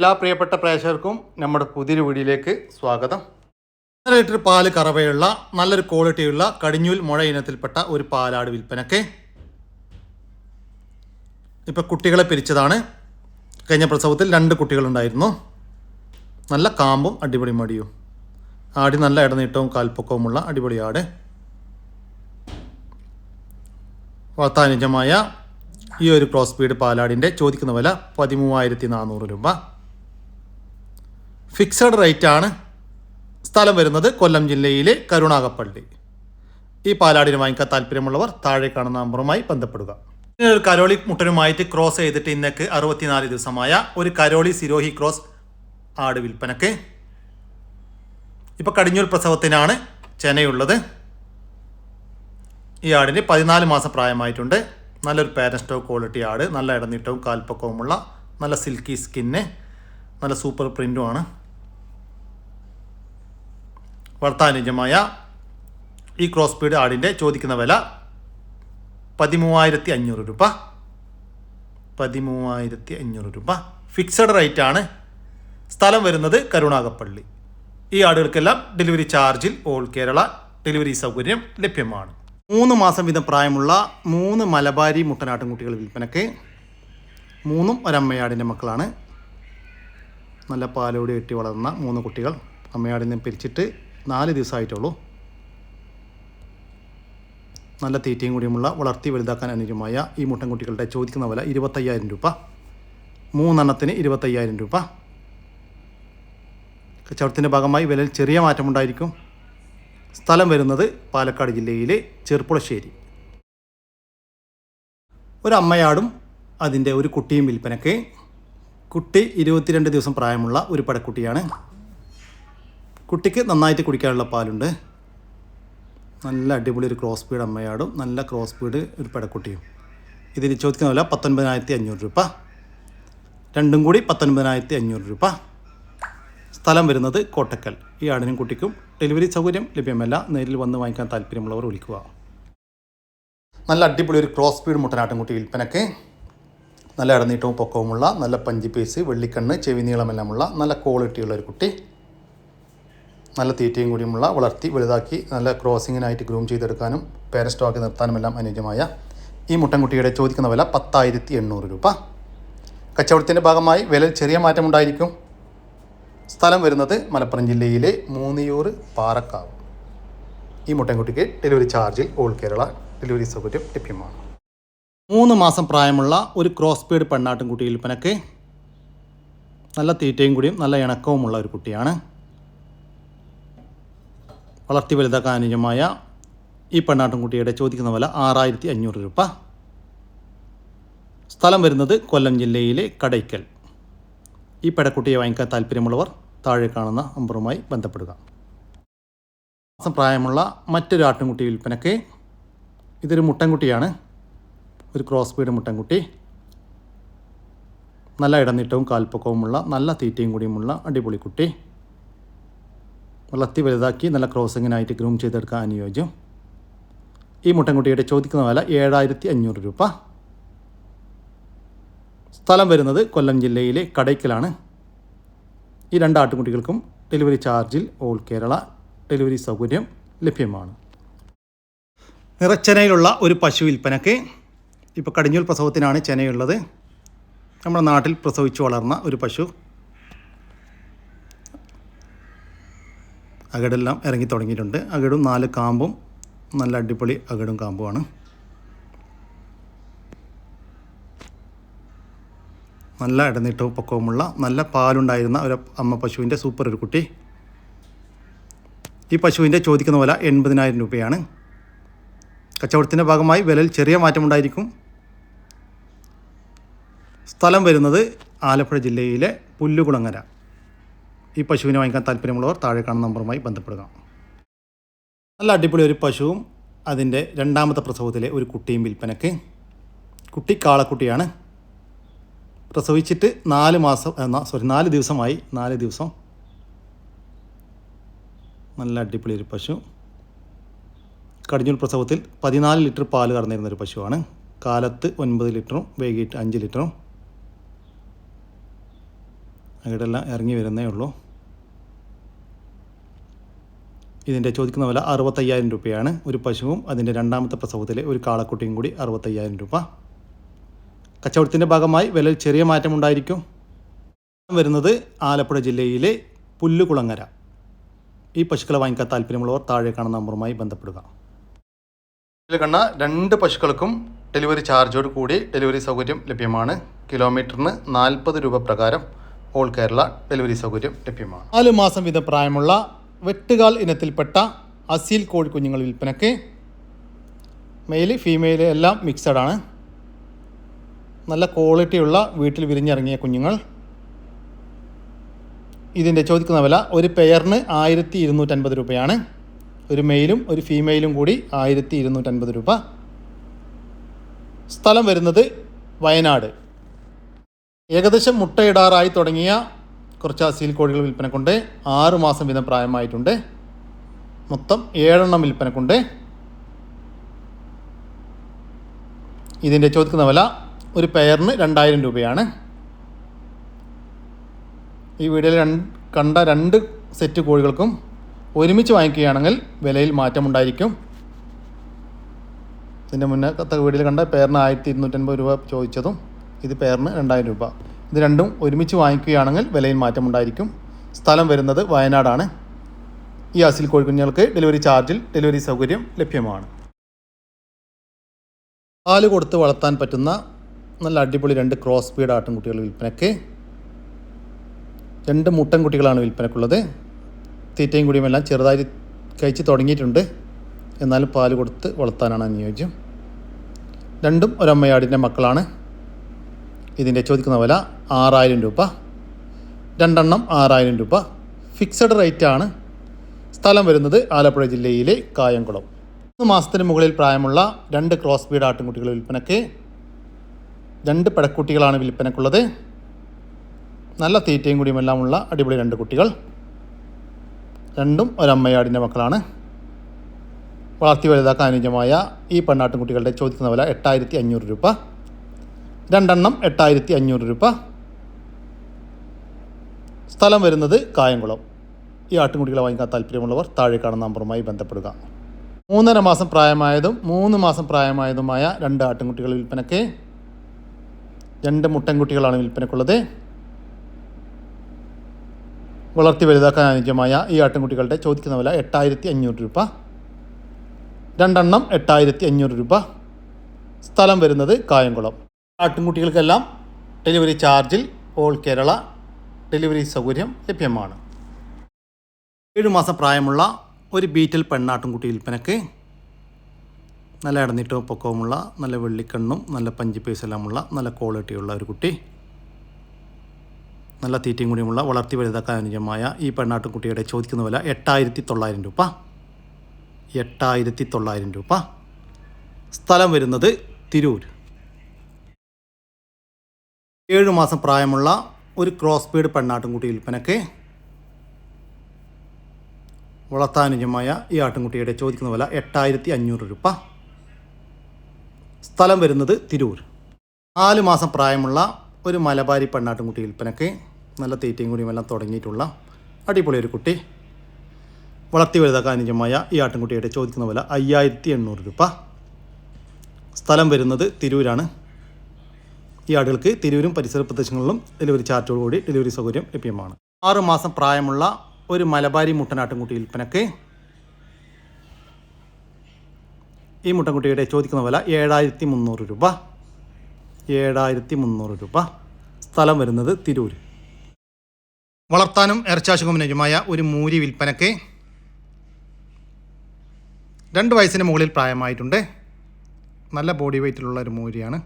എല്ലാ പ്രിയപ്പെട്ട പ്രേക്ഷകർക്കും നമ്മുടെ പുതിയൊരു വീഡിയോയിലേക്ക് സ്വാഗതം. ഒന്നര ലിറ്റർ പാൽ കറവയുള്ള നല്ലൊരു ക്വാളിറ്റിയുള്ള കടിഞ്ഞൂൽ മുഴ ഇനത്തിൽപ്പെട്ട ഒരു പാലാട് വിൽപ്പനക്ക് ഇപ്പം കുട്ടികളെ പിരിച്ചതാണ്. കഴിഞ്ഞ പ്രസവത്തിൽ രണ്ട് കുട്ടികളുണ്ടായിരുന്നു. നല്ല കാമ്പും അടിപൊളി മടിയും. ആടി നല്ല ഇടനീട്ടവും കാൽപ്പൊക്കവുമുള്ള അടിപൊളി ആട്. വളർത്താനുജമായ ഈ ഒരു ക്രോസ് ബീഡ് പാലാടിന്റെ ചോദിക്കുന്ന വില പതിമൂവായിരത്തി നാനൂറ് രൂപ. ഫിക്സഡ് റേറ്റ് ആണ് സ്ഥലം വരുന്നത് കൊല്ലം ജില്ലയിലെ കരുണാകപ്പള്ളി ഈ പാലാടിന് വാങ്ങിക്കാൻ താല്പര്യമുള്ളവർ താഴെ കാണുന്ന നമ്പറുമായി ബന്ധപ്പെടുക. കരോളി മുട്ടനുമായിട്ട് ക്രോസ് ചെയ്തിട്ട് ഇന്നക്ക് അറുപത്തിനാല് ദിവസമായ ഒരു കരോളി സിരോഹി ക്രോസ് ആട് വിൽപ്പനക്ക് ഇപ്പോൾ കടിഞ്ഞൂർ പ്രസവത്തിനാണ് ചെനയുള്ളത്. ഈ ആടിന് പതിനാല് മാസം പ്രായമായിട്ടുണ്ട്. നല്ലൊരു പാരൻസ്റ്റോ ക്വാളിറ്റി ആട് നല്ല ഇടനീട്ടവും കാൽപ്പക്കവുമുള്ള നല്ല സിൽക്കി സ്കിന്ന് നല്ല സൂപ്പർ പ്രിന്റുമാണ് വളർത്താനുജമായ ഈ ക്രോസ് പീഡ് ആടിന്റെ ചോദിക്കുന്ന വില പതിമൂവായിരത്തി അഞ്ഞൂറ് രൂപ. പതിമൂവായിരത്തി അഞ്ഞൂറ് രൂപ. ഫിക്സഡ് റേറ്റ് ആണ്. സ്ഥലം വരുന്നത് കരുണാകപ്പള്ളി ഈ ആടുകൾക്കെല്ലാം ഡെലിവറി ചാർജിൽ ഓൾ കേരള ഡെലിവറി സൗകര്യം ലഭ്യമാണ്. മൂന്ന് മാസം വീതം പ്രായമുള്ള മൂന്ന് മലബാരി മുട്ടനാട്ടിൻകുട്ടികൾ വിൽപ്പനക്ക് മൂന്നും ഒരമ്മയാടിന്റെ മക്കളാണ്. നല്ല പാലോടി കെട്ടി വളർന്ന മൂന്ന് കുട്ടികൾ അമ്മയാടിനെ പിരിച്ചിട്ട് നാല് ദിവസമായിട്ടുള്ളൂ. നല്ല തീറ്റയും കൂടിയുമുള്ള വളർത്തി വലുതാക്കാൻ അനുയോജ്യമായ ഈ മുട്ടൻകുട്ടികളുടെ ചോദിക്കുന്ന വില ഇരുപത്തയ്യായിരം രൂപ. മൂന്നെണ്ണത്തിന് ഇരുപത്തയ്യായിരം രൂപ. കച്ചവടത്തിന്റെ ഭാഗമായി വിലയിൽ ചെറിയ മാറ്റമുണ്ടായിരിക്കും സ്ഥലം വരുന്നത് പാലക്കാട് ജില്ലയിലെ ചെറുപ്പുളശ്ശേരി ഒരു അമ്മയാടും അതിന്റെ ഒരു കുട്ടിയും വിൽപ്പനക്ക് കുട്ടി ഇരുപത്തിരണ്ട് ദിവസം പ്രായമുള്ള ഒരു പടക്കുട്ടിയാണ് കുട്ടിക്ക് നന്നായിട്ട് കുടിക്കാനുള്ള പാലുണ്ട്. നല്ല അടിപൊളി ഒരു ക്രോസ് ബീഡ് അമ്മയാടും. നല്ല ക്രോസ് ബീഡ് ഒരു പെടക്കുട്ടിയും. ഇതിന് ചോദിക്കുന്ന വില പത്തൊൻപതിനായിരത്തി അഞ്ഞൂറ് രൂപ. രണ്ടും കൂടി പത്തൊൻപതിനായിരത്തി അഞ്ഞൂറ് രൂപ. സ്ഥലം വരുന്നത് കോട്ടക്കൽ. ഈ ആടിനും കുട്ടിക്കും ഡെലിവറി സൗകര്യം ലഭ്യമല്ല. നേരിൽ വന്ന് വാങ്ങിക്കാൻ താല്പര്യമുള്ളവർ വിളിക്കുക. നല്ല അടിപൊളി ഒരു ക്രോസ് സ്പീഡ് മുട്ടനാട്ടിൻകുട്ടി വിൽപ്പനയ്ക്ക് നല്ല ഇടനീട്ടവും പൊക്കവുമുള്ള നല്ല പഞ്ചി വെള്ളിക്കണ്ണ് ചെവി നീളമെല്ലാമുള്ള നല്ല ക്വാളിറ്റിയുള്ള ഒരു കുട്ടി. നല്ല തീറ്റയും കൂടിയുമുള്ള വളർത്തി വലുതാക്കി നല്ല ക്രോസിങ്ങിനായിട്ട് ഗ്രൂം ചെയ്തെടുക്കാനും പേരസ്റ്റോക്കി നിർത്താനുമെല്ലാം അനുയോജ്യമായ ഈ മുട്ടൻകുട്ടിയുടെ ചോദിക്കുന്ന വില പത്തായിരത്തി എണ്ണൂറ് രൂപ. കച്ചവടത്തിന്റെ ഭാഗമായി വിലയിൽ ചെറിയ മാറ്റമുണ്ടായിരിക്കും സ്ഥലം വരുന്നത് മലപ്പുറം ജില്ലയിലെ മൂന്നിയൂർ പാറക്കാവ്. ഈ മുട്ടൻകുട്ടിക്ക് ഡെലിവറി ചാർജിൽ ഓൾ കേരള ഡെലിവറി സൗകര്യം ലഭ്യമാണ്. മൂന്ന് മാസം പ്രായമുള്ള ഒരു ക്രോസ് ബീഡ് പെണ്ണാട്ടിൻകുട്ടി വിൽപ്പനക്ക് നല്ല തീറ്റയും കൂടിയും നല്ല ഇണക്കവുമുള്ള ഒരു കുട്ടിയാണ്. വളർത്തി വലുതാക്കാൻ അനുയോജ്യമായ ഈ പെണ്ണാട്ടുംകുട്ടിയുടെ ചോദിക്കുന്ന വില ആറായിരത്തി അഞ്ഞൂറ് രൂപ. സ്ഥലം വരുന്നത് കൊല്ലം ജില്ലയിലെ കടയ്ക്കൽ. ഈ പെടക്കുട്ടിയെ വാങ്ങിക്കാൻ താല്പര്യമുള്ളവർ താഴെ കാണുന്ന നമ്പറുമായി ബന്ധപ്പെടുക. മാസം പ്രായമുള്ള മറ്റൊരു ആട്ടിൻകുട്ടി വിൽപ്പനക്ക് ഇതൊരു മുട്ടൻകുട്ടിയാണ്. ഒരു ക്രോസ് ബീഡ് മുട്ടൻകുട്ടി. നല്ല ഇടനീട്ടവും കാൽപ്പൊക്കവുമുള്ള നല്ല തീറ്റയും കൂടിയുമുള്ള അടിപൊളി കുട്ടി. വളർത്തി വലുതാക്കി നല്ല ക്രോസിങ്ങിനായിട്ട് ഗ്രൂം ചെയ്തെടുക്കാൻ അനുയോജ്യം. ഈ മുട്ടൻകുട്ടിയുടെ ചോദിക്കുന്ന വില ഏഴായിരത്തി അഞ്ഞൂറ് രൂപ. സ്ഥലം വരുന്നത് കൊല്ലം ജില്ലയിലെ കടയ്ക്കലാണ്. ഈ രണ്ട് ആട്ടുകുട്ടികൾക്കും ഡെലിവറി ചാർജിൽ ഓൾ കേരള ഡെലിവറി സൗകര്യം ലഭ്യമാണ്. നിറച്ചെനയിലുള്ള ഒരു പശു വിൽപ്പനക്ക് ഇപ്പോൾ കടിഞ്ഞൂൽ പ്രസവത്തിനാണ് ചെനയുള്ളത്. നമ്മുടെ നാട്ടിൽ പ്രസവിച്ചു വളർന്ന ഒരു പശു. അകടെല്ലാം ഇറങ്ങി തുടങ്ങിയിട്ടുണ്ട്. അകടും നാല് കാമ്പും നല്ല അടിപൊളി അകടും കാമ്പുമാണ്. നല്ല ഇടനീട്ടവും പൊക്കവുമുള്ള നല്ല പാലുണ്ടായിരുന്ന ഒരു അമ്മ പശുവിന്റെ സൂപ്പർ ഒരു കുട്ടി. ഈ പശുവിന്റെ ചോദിക്കുന്ന വില എൺപതിനായിരം രൂപയാണ്. കച്ചവടത്തിന്റെ ഭാഗമായി വിലയിൽ ചെറിയ മാറ്റമുണ്ടായിരിക്കും. സ്ഥലം വരുന്നത് ആലപ്പുഴ ജില്ലയിലെ പുല്ലുകുളങ്ങര. ഈ പശുവിനെ വാങ്ങിക്കാൻ താല്പര്യമുള്ളവർ താഴെ കാണുന്ന നമ്പറുമായി ബന്ധപ്പെടുക. നല്ല അടിപൊളി ഒരു പശുവും അതിന്റെ രണ്ടാമത്തെ പ്രസവത്തിലെ ഒരു കുട്ടിയും വിൽപ്പനയ്ക്ക്. കുട്ടി കാളക്കുട്ടിയാണ്. പ്രസവിച്ചിട്ട് നാല് മാസം സോറി നാല് ദിവസമായി നാല് ദിവസം. നല്ല അടിപൊളി ഒരു പശു. കടിഞ്ഞൂൽ പ്രസവത്തിൽ പതിനാല് ലിറ്റർ പാൽ കറന്നിരുന്ന ഒരു പശുവാണ്. കാലത്ത് ഒൻപത് ലിറ്ററും വൈകിട്ട് അഞ്ച് ലിറ്ററും. അകിടെല്ലാം ഇറങ്ങി വരുന്നേ ഉള്ളൂ. ഇതിന്റെ ചോദിക്കുന്ന വില അറുപത്തയ്യായിരം രൂപയാണ്. ഒരു പശുവും അതിന്റെ രണ്ടാമത്തെ പ്രസവത്തിലെ ഒരു കാളക്കുട്ടിയും കൂടി അറുപത്തയ്യായിരം രൂപ. കച്ചവടത്തിന്റെ ഭാഗമായി വിലയിൽ ചെറിയ മാറ്റമുണ്ടായിരിക്കും വരുന്നത് ആലപ്പുഴ ജില്ലയിലെ പുല്ലുകുളങ്ങര. ഈ പശുക്കളെ വാങ്ങിക്കാൻ താല്പര്യമുള്ളവർ താഴെ കാണുന്ന നമ്പറുമായി ബന്ധപ്പെടുക. ഇതിൽ രണ്ട് പശുക്കൾക്കും ഡെലിവറി ചാർജോട് കൂടി ഡെലിവറി സൗകര്യം ലഭ്യമാണ്. കിലോമീറ്ററിന് നാൽപ്പത് രൂപ പ്രകാരം ഓൾ കേരള ഡെലിവറി സൗകര്യം ലഭ്യമാണ്. നാല് മാസം വീതം പ്രായമുള്ള വെട്ടുകാൽ ഇനത്തിൽപ്പെട്ട അസീൽ കോഴിക്കുഞ്ഞുങ്ങൾ വിൽപ്പനയ്ക്ക് മെയിൽ ഫീമെയിൽ എല്ലാം മിക്സഡാണ് നല്ല ക്വാളിറ്റിയുള്ള വീട്ടിൽ വിരിഞ്ഞിറങ്ങിയ കുഞ്ഞുങ്ങൾ. ഇതിന്റെ ചോദിക്കുന്ന വില ഒരു പെയറിന് ആയിരത്തി ഇരുന്നൂറ്റൻപത് രൂപയാണ്. ഒരു മെയിലും ഒരു ഫീമെയിലും കൂടി ആയിരത്തി ഇരുന്നൂറ്റൻപത് രൂപ. സ്ഥലം വരുന്നത് വയനാട്. ഏകദേശം മുട്ടയിടാറായി തുടങ്ങിയ കുറച്ച് അസീൽ കോഴികൾ വിൽപ്പനക്കുണ്ട്. ആറ് മാസം വീതം പ്രായമായിട്ടുണ്ട്. മൊത്തം ഏഴെണ്ണം വിൽപ്പനക്കുണ്ട്. ഇതിന്റെ ചോദിക്കുന്ന വില ഒരു പെയറിന് രണ്ടായിരം രൂപയാണ്. ഈ വീഡിയോയിൽ രണ്ട് കണ്ട രണ്ട് സെറ്റ് കോഴികൾക്കും ഒരുമിച്ച് വാങ്ങിക്കുകയാണെങ്കിൽ വിലയിൽ മാറ്റമുണ്ടായിരിക്കും. ഇതിന്റെ മുന്നേ കത്ത വീഡിയോയിൽ കണ്ട പേരിന് ആയിരത്തി ഇരുന്നൂറ്റൻപത് രൂപ ചോദിച്ചതും ഇത് പേരിന് രണ്ടായിരം രൂപ. ഇത് രണ്ടും ഒരുമിച്ച് വാങ്ങിക്കുകയാണെങ്കിൽ വിലയിൽ മാറ്റമുണ്ടായിരിക്കും സ്ഥലം വരുന്നത് വയനാടാണ്. ഈ അസിൽ കോഴിക്കുഞ്ഞുങ്ങൾക്ക് ഡെലിവറി ചാർജിൽ ഡെലിവറി സൗകര്യം ലഭ്യമാണ്. പാൽ കൊടുത്ത് വളർത്താൻ പറ്റുന്ന നല്ല അടിപൊളി രണ്ട് ക്രോസ് ബീഡ് ആട്ടിൻകുട്ടികൾ വിൽപ്പനയ്ക്ക് രണ്ട് മുട്ടൻ മുട്ടൻകുട്ടികളാണ് വിൽപ്പനക്കുള്ളത്. തീറ്റയും കൂടിയും എല്ലാം ചെറുതായി കഴിച്ച് തുടങ്ങിയിട്ടുണ്ട്. എന്നാലും പാൽ കൊടുത്ത് വളർത്താനാണ് അനുയോജ്യം. രണ്ടും ഒരമ്മയാടിന്റെ മക്കളാണ്. ഇതിന്റെ ചോദിക്കുന്ന വില ആറായിരം രൂപ. രണ്ടെണ്ണം ആറായിരം രൂപ. ഫിക്സഡ് റേറ്റ് ആണ് സ്ഥലം വരുന്നത് ആലപ്പുഴ ജില്ലയിലെ കായംകുളം. മൂന്ന് മാസത്തിന് മുകളിൽ പ്രായമുള്ള രണ്ട് ക്രോസ് ബീഡ് ആട്ടിൻകുട്ടികൾ വിൽപ്പനയ്ക്ക് രണ്ട് പടക്കുട്ടികളാണ് വിൽപ്പനക്കുള്ളത് നല്ല തീറ്റയും കൂടിയുമെല്ലാമുള്ള അടിപൊളി രണ്ട് കുട്ടികൾ. രണ്ടും ഒരമ്മയാടിന്റെ മക്കളാണ്. വളർത്തി വലുതാക്കാൻ അനുയോജ്യമായ ഈ പെണ്ണാട്ടിൻകുട്ടികളുടെ ചോദിക്കുന്ന വില എട്ടായിരത്തി അഞ്ഞൂറ് രൂപ. രണ്ടെണ്ണം എട്ടായിരത്തി അഞ്ഞൂറ് രൂപ. സ്ഥലം വരുന്നത് കായംകുളം. ഈ ആട്ടിൻകുട്ടികളെ വാങ്ങിക്കാൻ താല്പര്യമുള്ളവർ താഴെ കാണുന്ന നമ്പറുമായി ബന്ധപ്പെടുക. മൂന്നര മാസം പ്രായമായതും മൂന്ന് മാസം പ്രായമായതുമായ രണ്ട് ആട്ടിൻകുട്ടികൾ വിൽപ്പനയ്ക്ക് രണ്ട് മുട്ടൻകുട്ടികളാണ് വിൽപ്പനക്കുള്ളത്. വളർത്തി വലുതാക്കാൻ അനുയോജ്യമായ ഈ ആട്ടിൻകുട്ടികളുടെ ചോദിക്കുന്ന വില എട്ടായിരത്തി അഞ്ഞൂറ് രൂപ. രണ്ടെണ്ണം എട്ടായിരത്തി അഞ്ഞൂറ് രൂപ. സ്ഥലം വരുന്നത് കായംകുളം. ആട്ടിൻകുട്ടികൾക്കെല്ലാം ഡെലിവറി ചാർജിൽ ഓൾ കേരള ഡെലിവറി സൗകര്യം ലഭ്യമാണ്. ഏഴു മാസം പ്രായമുള്ള ഒരു ബീറ്റൽ പെണ്ണാട്ടിൻകുട്ടി വിൽപ്പനക്ക് നല്ല ഇടനീട്ടവും പൊക്കവുമുള്ള നല്ല വെള്ളിക്കണ്ണും നല്ല പഞ്ചി പേസെല്ലാമുള്ള നല്ല ക്വാളിറ്റിയുള്ള ഒരു കുട്ടി നല്ല തീറ്റയും കൂടിയുമുള്ള വളർത്തി വലുതാക്കാൻ അനുജമായ ഈ പെണ്ണാട്ടുകുട്ടിയുടെ ചോദിക്കുന്ന വില എട്ടായിരത്തി തൊള്ളായിരം രൂപ. എട്ടായിരത്തി തൊള്ളായിരം രൂപ. സ്ഥലം വരുന്നത് തിരൂർ. ഏഴ് മാസം പ്രായമുള്ള ഒരു ക്രോസ് ബീഡ് പെണ്ണാട്ടുംകുട്ടി വിൽപ്പനക്ക് വളർത്താനുജമായ ഈ ആട്ടിൻകുട്ടിയുടെ ചോദിക്കുന്ന വില എട്ടായിരത്തി അഞ്ഞൂറ് രൂപ. സ്ഥലം വരുന്നത് തിരൂർ. നാല് മാസം പ്രായമുള്ള ഒരു മലബാരി പെണ്ണാട്ടിൻകുട്ടി വിൽപ്പനക്ക് നല്ല തീറ്റയും കൂടിയും എല്ലാം തുടങ്ങിയിട്ടുള്ള അടിപൊളി ഒരു കുട്ടി. വളർത്തി വലുതാക്കാൻ അനുജമായ ഈ ആട്ടിൻകുട്ടിയുടെ ചോദിക്കുന്ന വില അയ്യായിരത്തി എണ്ണൂറ് രൂപ. സ്ഥലം വരുന്നത് തിരൂരാണ്. ഈ ആടുകൾക്ക് തിരൂരും പരിസര പ്രദേശങ്ങളിലും ഡെലിവറി കൂടി ഡെലിവറി സൗകര്യം ലഭ്യമാണ്. ആറുമാസം പ്രായമുള്ള ഒരു മലബാരി മുട്ടനാട്ടിൻകുട്ടി വിൽപ്പനക്ക് ഈ മുട്ടൻകുട്ടിയുടെ ചോദിക്കുന്ന വില ഏഴായിരത്തി മുന്നൂറ് രൂപ. ഏഴായിരത്തി മുന്നൂറ് രൂപ. സ്ഥലം വരുന്നത് തിരൂർ വളർത്താനും ഇറച്ചാശുഖമനുജമായ ഒരു മൂരി വിൽപ്പനക്ക് രണ്ട് വയസ്സിന് മുകളിൽ പ്രായമായിട്ടുണ്ട്. നല്ല ബോഡി വെയ്റ്റിലുള്ള ഒരു മൂരിയാണ്.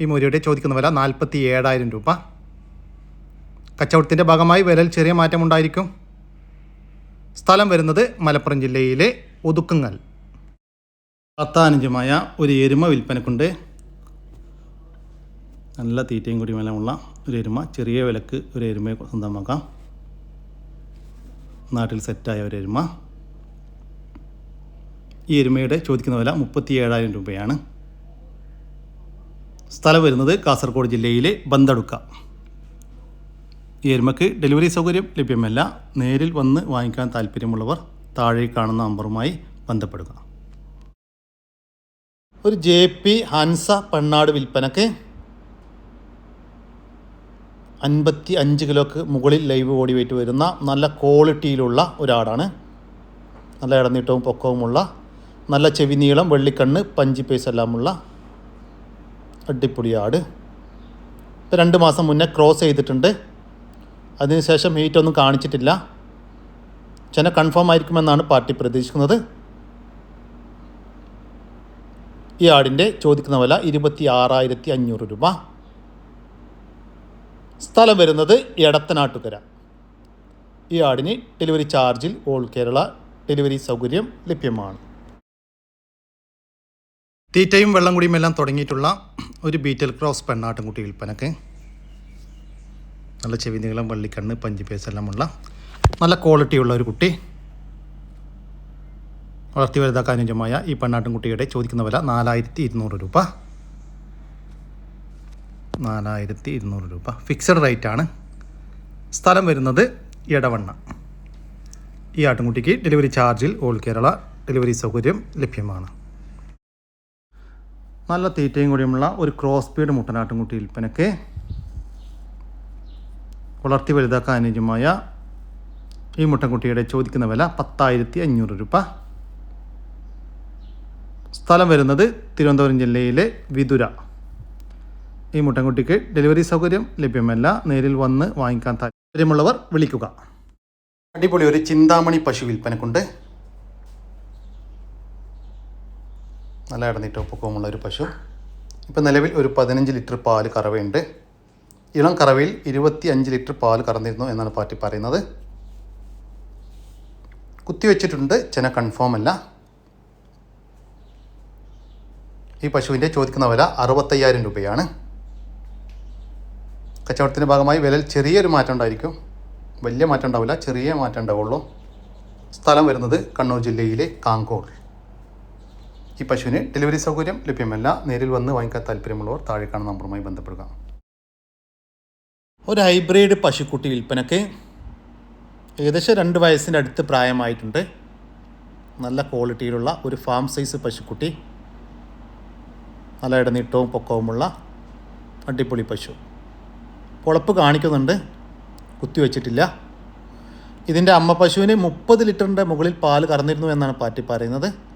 ഈ മൂരിയുടെ ചോദിക്കുന്ന വില നാൽപ്പത്തി ഏഴായിരം രൂപ. കച്ചവടത്തിന്റെ ഭാഗമായി വിലയിൽ ചെറിയ മാറ്റമുണ്ടായിരിക്കും. സ്ഥലം വരുന്നത് മലപ്പുറം ജില്ലയിലെ ഒതുക്കുങ്ങൽ. പത്താനഞ്ചുമായ ഒരു എരുമ വിൽപ്പനക്കുണ്ട്. നല്ല തീറ്റയും കൂടി വിലമുള്ള ഒരു എരുമ ചെറിയ വിലക്ക് ഒരു എരുമയെ സ്വന്തമാക്കാം. നാട്ടിൽ സെറ്റായ ഒരു എരുമ. ഈ എരുമയുടെ ചോദിക്കുന്ന വില മുപ്പത്തി ഏഴായിരം രൂപയാണ്. സ്ഥലം വരുന്നത് കാസർഗോഡ് ജില്ലയിലെ ബന്തടുക്ക. ഈ എരുമക്ക് ഡെലിവറി സൗകര്യം ലഭ്യമല്ല. നേരിൽ വന്ന് വാങ്ങിക്കാൻ താല്പര്യമുള്ളവർ താഴെ കാണുന്ന നമ്പറുമായി ബന്ധപ്പെടുക. ഒരു ജെ പി ഹൻസ പണ്ണാട് വിൽപ്പനക്ക് അൻപത്തി അഞ്ച് കിലോക്ക് മുകളിൽ ലൈവ് ബോഡി വെയിറ്റ് വരുന്ന നല്ല ക്വാളിറ്റിയിലുള്ള ഒരാടാണ്. നല്ല ഇടനീട്ടവും പൊക്കവുമുള്ള നല്ല ചെവി നീളം വെള്ളിക്കണ്ണ് പഞ്ചി എല്ലാമുള്ള അടിപൊളി ആട്. ഇപ്പോൾ രണ്ട് മാസം മുന്നേ ക്രോസ് ചെയ്തിട്ടുണ്ട്. അതിനുശേഷം ഹീറ്റ് ഒന്നും കാണിച്ചിട്ടില്ല. ചെന കൺഫേം ആയിരിക്കുമെന്നാണ് പാർട്ടി പ്രതീക്ഷിക്കുന്നത്. ഈ ആടിന്റെ ചോദിക്കുന്ന വില ഇരുപത്തി ആറായിരത്തി അഞ്ഞൂറ് രൂപ. സ്ഥലം വരുന്നത് എടത്തനാട്ടുകര. ഈ ആടിന് ഡെലിവറി ചാർജിൽ ഓൾ കേരള ഡെലിവറി സൗകര്യം ലഭ്യമാണ്. തീറ്റയും വെള്ളം കുടിയും എല്ലാം തുടങ്ങിയിട്ടുള്ള ഒരു ബീറ്റൽ ക്രോസ് പെണ്ണാട്ടുംകുട്ടി വിൽപ്പനക്ക്. നല്ല ചെവി നീളം വള്ളിക്കണ്ണ് എല്ലാം എല്ലാമുള്ള നല്ല ക്വാളിറ്റിയുള്ള ഒരു കുട്ടി. വളർത്തി വലുതാക്കാൻ അനുജമായ ഈ പെണ്ണാട്ടുംകുട്ടിയുടെ ചോദിക്കുന്ന വില നാലായിരത്തി ഇരുന്നൂറ് രൂപ. നാലായിരത്തി ഇരുന്നൂറ് രൂപ. ഫിക്സഡ് റേറ്റ് ആണ്. സ്ഥലം വരുന്നത് ഇടവണ്ണ ഈ ആട്ടുംകുട്ടിക്ക് ഡെലിവറി ചാർജിൽ ഓൾ കേരള ഡെലിവറി സൗകര്യം ലഭ്യമാണ്. നല്ല തീറ്റയും കൂടിയുമുള്ള ഒരു ക്രോസ് ബീഡ് മുട്ടനാട്ടുംകുട്ടി വിൽപ്പനയ്ക്ക് വളർത്തി വലുതാക്കാൻ അനുയോജ്യമായ ഈ മുട്ടൻകുട്ടിയുടെ ചോദിക്കുന്ന വില പത്തായിരത്തി അഞ്ഞൂറ് രൂപ. സ്ഥലം വരുന്നത് തിരുവനന്തപുരം ജില്ലയിലെ വിതുര. ഈ മുട്ടൻകുട്ടിക്ക് ഡെലിവറി സൗകര്യം ലഭ്യമല്ല. നേരിൽ വന്ന് വാങ്ങിക്കാൻ താല്പര്യമുള്ളവർ വിളിക്കുക. അടിപൊളി ഒരു ചിന്താമണി പശു വിൽപ്പനക്കുണ്ട്. നല്ല ഇടനീട്ടവും പൊക്കവുമുള്ള ഒരു പശു. ഇപ്പം നിലവിൽ ഒരു പതിനഞ്ച് ലിറ്റർ പാൽ കറവയുണ്ട്. ഇളം കറവയിൽ ഇരുപത്തി അഞ്ച് ലിറ്റർ പാൽ കറന്നിരുന്നു എന്നാണ് പാർട്ടി പറയുന്നത്. കുത്തിവെച്ചിട്ടുണ്ട് ചെന കൺഫേം അല്ല. ഈ പശുവിന്റെ ചോദിക്കുന്ന വില അറുപത്തയ്യായിരം രൂപയാണ്. കച്ചവടത്തിന്റെ ഭാഗമായി വിലയിൽ ചെറിയൊരു മാറ്റം ഉണ്ടായിരിക്കും. വലിയ മാറ്റം ഉണ്ടാവില്ല ചെറിയ മാറ്റം ഉണ്ടാവുള്ളൂ. സ്ഥലം വരുന്നത് കണ്ണൂർ ജില്ലയിലെ കാങ്കോൾ. ഈ പശുവിന് ഡെലിവറി സൗകര്യം ലഭ്യമല്ല. നേരിൽ വന്ന് വാങ്ങിക്കാൻ താല്പര്യമുള്ളവർ താഴെ കാണുന്ന നമ്പറുമായി ബന്ധപ്പെടുക. ഒരു ഹൈബ്രിഡ് പശുക്കുട്ടി വിൽപ്പനക്ക് ഏകദേശം രണ്ട് വയസ്സിന്റെ അടുത്ത് പ്രായമായിട്ടുണ്ട്. നല്ല ക്വാളിറ്റിയിലുള്ള ഒരു ഫാം സൈസ് പശുക്കുട്ടി. നല്ല ഇടനീട്ടവും പൊക്കവുമുള്ള അടിപൊളി പശു. പൊളപ്പ് കാണിക്കുന്നുണ്ട്. കുത്തിവെച്ചിട്ടില്ല ഇതിന്റെ അമ്മ പശുവിന് മുപ്പത് ലിറ്ററിന്റെ മുകളിൽ പാൽ കറന്നിരുന്നു എന്നാണ് പാറ്റി പറയുന്നത്.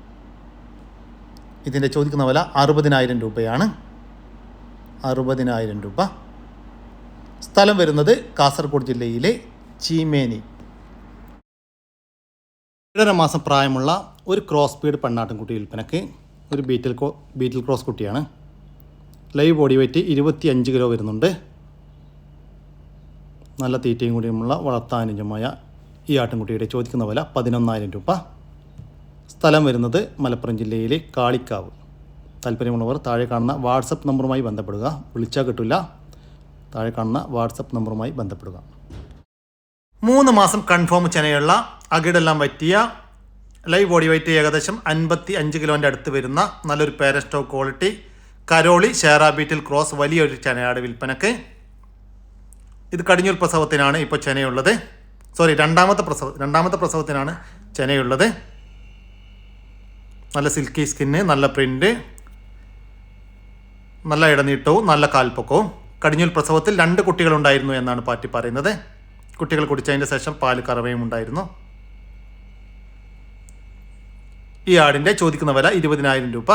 ഇതിന്റെ ചോദിക്കുന്ന വില അറുപതിനായിരം രൂപയാണ്. അറുപതിനായിരം രൂപ. സ്ഥലം വരുന്നത് കാസർഗോഡ് ജില്ലയിലെ ചീമേനി. ഏഴര മാസം പ്രായമുള്ള ഒരു ക്രോസ് ബീഡ് പെണ്ണാട്ടിൻകുട്ടി വിൽപ്പനക്ക് ഒരു ബീറ്റിൽ ക്രോ ബീറ്റിൽ ക്രോസ് കുട്ടിയാണ്. ലൈവ് ബോഡി വെയ്റ്റ് ഇരുപത്തി അഞ്ച് കിലോ വരുന്നുണ്ട്. നല്ല തീറ്റയും കൂടിയുമുള്ള വളർത്താനുജമായ ഈ ആട്ടിൻകുട്ടിയുടെ ചോദിക്കുന്ന വില പതിനൊന്നായിരം രൂപ. സ്ഥലം വരുന്നത് മലപ്പുറം ജില്ലയിലെ കാളിക്കാവ്. താല്പര്യമുള്ളവർ താഴെ കാണുന്ന വാട്സപ്പ് നമ്പറുമായി ബന്ധപ്പെടുക. വിളിച്ചാൽ കിട്ടില്ല താഴെ കാണുന്ന വാട്സപ്പ് നമ്പറുമായി ബന്ധപ്പെടുക. മൂന്ന് മാസം കൺഫേം ചെനയുള്ള അകിടെല്ലാം പറ്റിയ ലൈവ് ബോഡി വെയിറ്റ് ഏകദേശം അൻപത്തി അഞ്ച് കിലോന്റെ അടുത്ത് വരുന്ന നല്ലൊരു പേരസ്റ്റോ ക്വാളിറ്റി കരോളി ഷെയറാബീറ്റിൽ ബീറ്റിൽ ക്രോസ് വലിയൊരു ചെനയാട് വിൽപ്പനക്ക്. ഇത് കടിഞ്ഞൂൽ പ്രസവത്തിനാണ് ഇപ്പോൾ ചെനയുള്ളത്. സോറി രണ്ടാമത്തെ പ്രസവ രണ്ടാമത്തെ പ്രസവത്തിനാണ് ചെനയുള്ളത്. നല്ല സിൽക്കി സ്കിന്ന് നല്ല പ്രിന്റ് നല്ല ഇടനീട്ടവും നല്ല കാൽപ്പൊക്കവും. കടിഞ്ഞൂൽ പ്രസവത്തിൽ രണ്ട് കുട്ടികളുണ്ടായിരുന്നു എന്നാണ് പാറ്റി പറയുന്നത്. കുട്ടികൾ കുടിച്ചതിന്റെ ശേഷം പാൽ കറവയും ഉണ്ടായിരുന്നു. ഈ ആടിന്റെ ചോദിക്കുന്ന വില ഇരുപതിനായിരം രൂപ.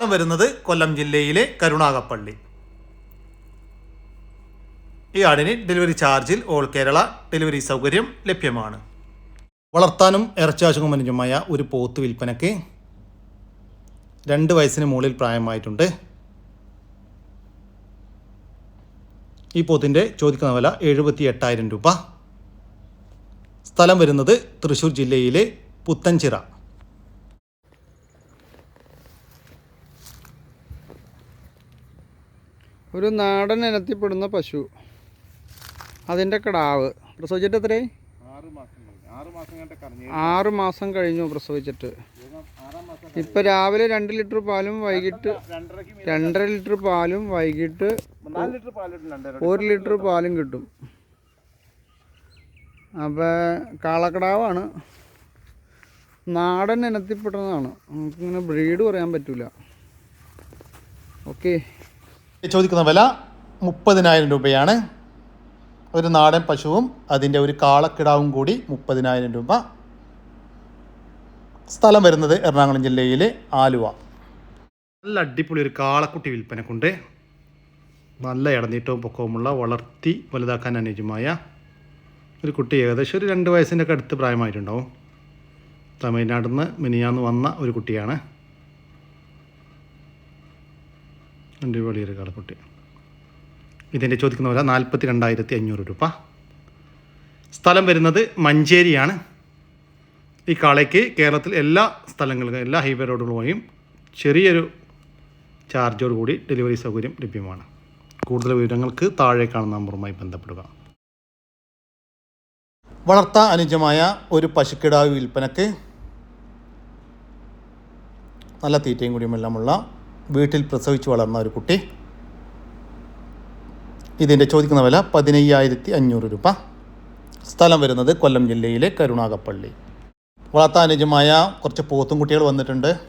വരുന്നത് കൊല്ലം ജില്ലയിലെ കരുണാകപ്പള്ളി. ഈ ആടിന് ഡെലിവറി ചാർജിൽ ഓൾ കേരള ഡെലിവറി സൗകര്യം ലഭ്യമാണ്. വളർത്താനും ഇറച്ചാശുക്കും അനുജമായ ഒരു പോത്ത് വിൽപ്പനയ്ക്ക് രണ്ട് വയസ്സിന് മുകളിൽ പ്രായമായിട്ടുണ്ട്. ഈ പോത്തിന്റെ ചോദിക്കുന്ന വില എഴുപത്തി എട്ടായിരം രൂപ. സ്ഥലം വരുന്നത് തൃശ്ശൂർ ജില്ലയിലെ പുത്തൻചിറ. ഒരു നാടൻ ഇനത്തിൽപ്പെടുന്ന പശു. അതിന്റെ കടാവ്. പ്രസവിച്ചിട്ട് എത്രയായി? ആറ് മാസം. ആറ് മാസം കഴിഞ്ഞു പ്രസവിച്ചിട്ട്. ഇപ്പൊ രാവിലെ രണ്ട് ലിറ്റർ പാലും വൈകിട്ട് രണ്ടര ലിറ്റർ പാലും വൈകിട്ട് ഒരു ലിറ്റർ പാലും കിട്ടും. അപ്പോൾ കാളക്കടാവാണ്. നാടൻ ഇനത്തിൽപ്പെട്ടതാണ്. നമുക്കിങ്ങനെ ബ്രീഡ് പറയാൻ പറ്റില്ല ഓക്കെ. ചോദിക്കുന്ന വില മുപ്പതിനായിരം രൂപയാണ്. ഒരു നാടൻ പശുവും അതിന്റെ ഒരു കാളക്കിടാവും കൂടി മുപ്പതിനായിരം രൂപ. സ്ഥലം വരുന്നത് എറണാകുളം ജില്ലയിലെ ആലുവ. നല്ല അടിപൊളി ഒരു കാളക്കുട്ടി വിൽപ്പനക്കുണ്ട്. നല്ല ഇടനീട്ടവും പൊക്കവുമുള്ള വളർത്തി വലുതാക്കാൻ അനുയോജ്യമായ ഒരു കുട്ടി ഏകദേശം ഒരു രണ്ട് വയസ്സിന്റെ ഒക്കെ അടുത്ത് പ്രായമായിട്ടുണ്ടാവും. തമിഴ്നാട്ടിൽ നിന്ന് മിനിയാന്ന് വന്ന ഒരു കുട്ടിയാണ്. അടിപൊളി ഒരു കാളക്കുട്ടി. ഇതിന്റെ ചോദിക്കുന്ന വില നാൽപ്പത്തി രണ്ടായിരത്തി അഞ്ഞൂറ് രൂപ. സ്ഥലം വരുന്നത് മഞ്ചേരിയാണ്. ഈ കാളയ്ക്ക് കേരളത്തിൽ എല്ലാ സ്ഥലങ്ങളിലും എല്ലാ ഹൈവേ റോഡുകളുമായും ചെറിയൊരു ചാർജോട് കൂടി ഡെലിവറി സൗകര്യം ലഭ്യമാണ്. കൂടുതൽ വിവരങ്ങൾക്ക് താഴെ കാണുന്ന നമ്പറുമായി ബന്ധപ്പെടുക. വളർത്ത അനുജമായ ഒരു പശുക്കിടാവ് വിൽപ്പനക്ക് നല്ല തീറ്റയും കൂടിയുമെല്ലാമുള്ള വീട്ടിൽ പ്രസവിച്ച് വളർന്ന ഒരു കുട്ടി. ഇതിന്റെ ചോദിക്കുന്ന വില പതിനയ്യായിരത്തി അഞ്ഞൂറ് രൂപ. സ്ഥലം വരുന്നത് കൊല്ലം ജില്ലയിലെ കരുണാകപ്പള്ളി. വളർത്താൻ അനുജമായ കുറച്ച് പോത്തും കുട്ടികൾ വന്നിട്ടുണ്ട്.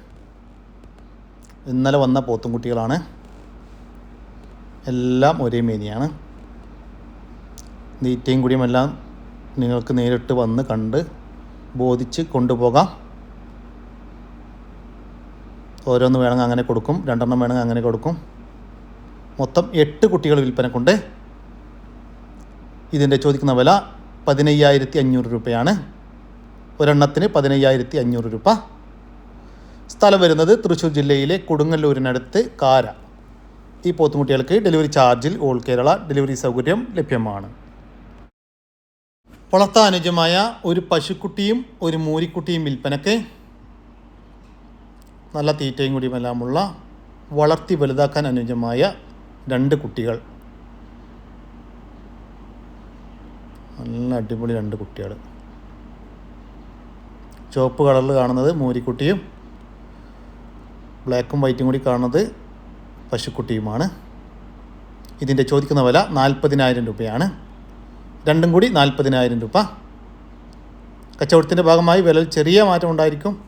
ഇന്നലെ വന്ന പോത്തും കുട്ടികളാണ് എല്ലാം ഒരേ മേനിയാണ്. തീറ്റയും കൂടിയുമെല്ലാം നിങ്ങൾക്ക് നേരിട്ട് വന്ന് കണ്ട് ബോധിച്ച് കൊണ്ടുപോകാം. ഓരോന്ന് വേണമെങ്കിൽ അങ്ങനെ കൊടുക്കും രണ്ടെണ്ണം വേണമെങ്കിൽ അങ്ങനെ കൊടുക്കും. മൊത്തം എട്ട് കുട്ടികൾ വിൽപ്പനക്കുണ്ട് ഇതിന്റെ ചോദിക്കുന്ന വില പതിനയ്യായിരത്തി അഞ്ഞൂറ് രൂപയാണ്. ഒരെണ്ണത്തിന് പതിനയ്യായിരത്തി അഞ്ഞൂറ് രൂപ. സ്ഥലം വരുന്നത് തൃശ്ശൂർ ജില്ലയിലെ കൊടുങ്ങല്ലൂരിനടുത്ത് കാര. ഈ പോത്തുമുട്ടികൾക്ക് ഡെലിവറി ചാർജിൽ ഓൾ കേരള ഡെലിവറി സൗകര്യം ലഭ്യമാണ്. വളർത്താൻ അനുജമായ ഒരു പശുക്കുട്ടിയും ഒരു മൂരിക്കുട്ടിയും വിൽപ്പനക്ക് നല്ല തീറ്റയും കൂടിയുമെല്ലാമുള്ള വളർത്തി വലുതാക്കാൻ അനുയോജ്യമായ രണ്ട് കുട്ടികൾ. നല്ല അടിപൊളി രണ്ട് കുട്ടികൾ. ചുവപ്പ് കളറിൽ കാണുന്നത് മൂരിക്കുട്ടിയും ബ്ലാക്കും വൈറ്റും കൂടി കാണുന്നത് പശുക്കുട്ടിയുമാണ്. ഇതിന്റെ ചോദിക്കുന്ന വില നാൽപ്പതിനായിരം രൂപയാണ്. രണ്ടും കൂടി നാൽപ്പതിനായിരം രൂപ. കച്ചവടത്തിന്റെ ഭാഗമായി വിലയിൽ ചെറിയ മാറ്റം ഉണ്ടായിരിക്കും.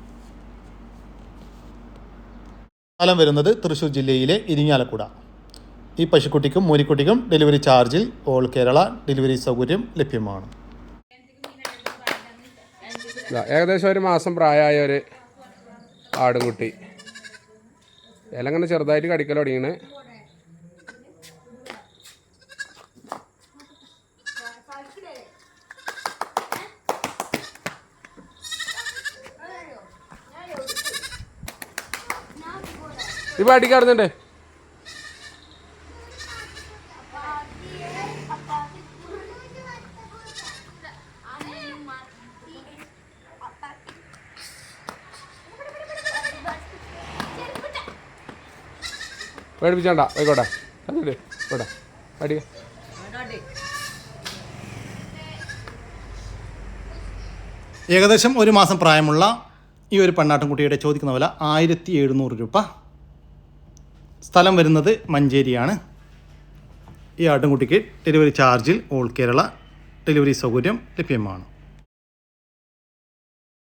സ്ഥലം വരുന്നത് തൃശ്ശൂർ ജില്ലയിലെ ഇരിങ്ങാലക്കുട. ഈ പശുക്കുട്ടിക്കും മൂരിക്കുട്ടിക്കും ഡെലിവറി ചാർജിൽ ഓൾ കേരള ഡെലിവറി സൗകര്യം ലഭ്യമാണ്. ഏകദേശം ഒരു മാസം പ്രായമായ ഒരു ആടുംകുട്ടി. ഇലങ്ങനെ ചെറുതായിട്ട് കടിക്കൽ തുടങ്ങിയാണ് ഇപ്പൊ അടിക്കാറുന്നുണ്ട് പേടിപ്പിച്ചണ്ട പോയിക്കോട്ടെ. അതെ പോട്ടെ അടിക്ക ഏകദേശം ഒരു മാസം പ്രായമുള്ള ഈ ഒരു പെണ്ണാട്ടുംകുട്ടിയുടെ ചോദിക്കുന്ന വില ആയിരത്തി എഴുന്നൂറ് രൂപ. സ്ഥലം വരുന്നത് മഞ്ചേരിയാണ്. ഈ ആട്ടുംകുട്ടിക്ക് ഡെലിവറി ചാർജിൽ ഓൾ കേരള ഡെലിവറി സൗകര്യം ലഭ്യമാണ്.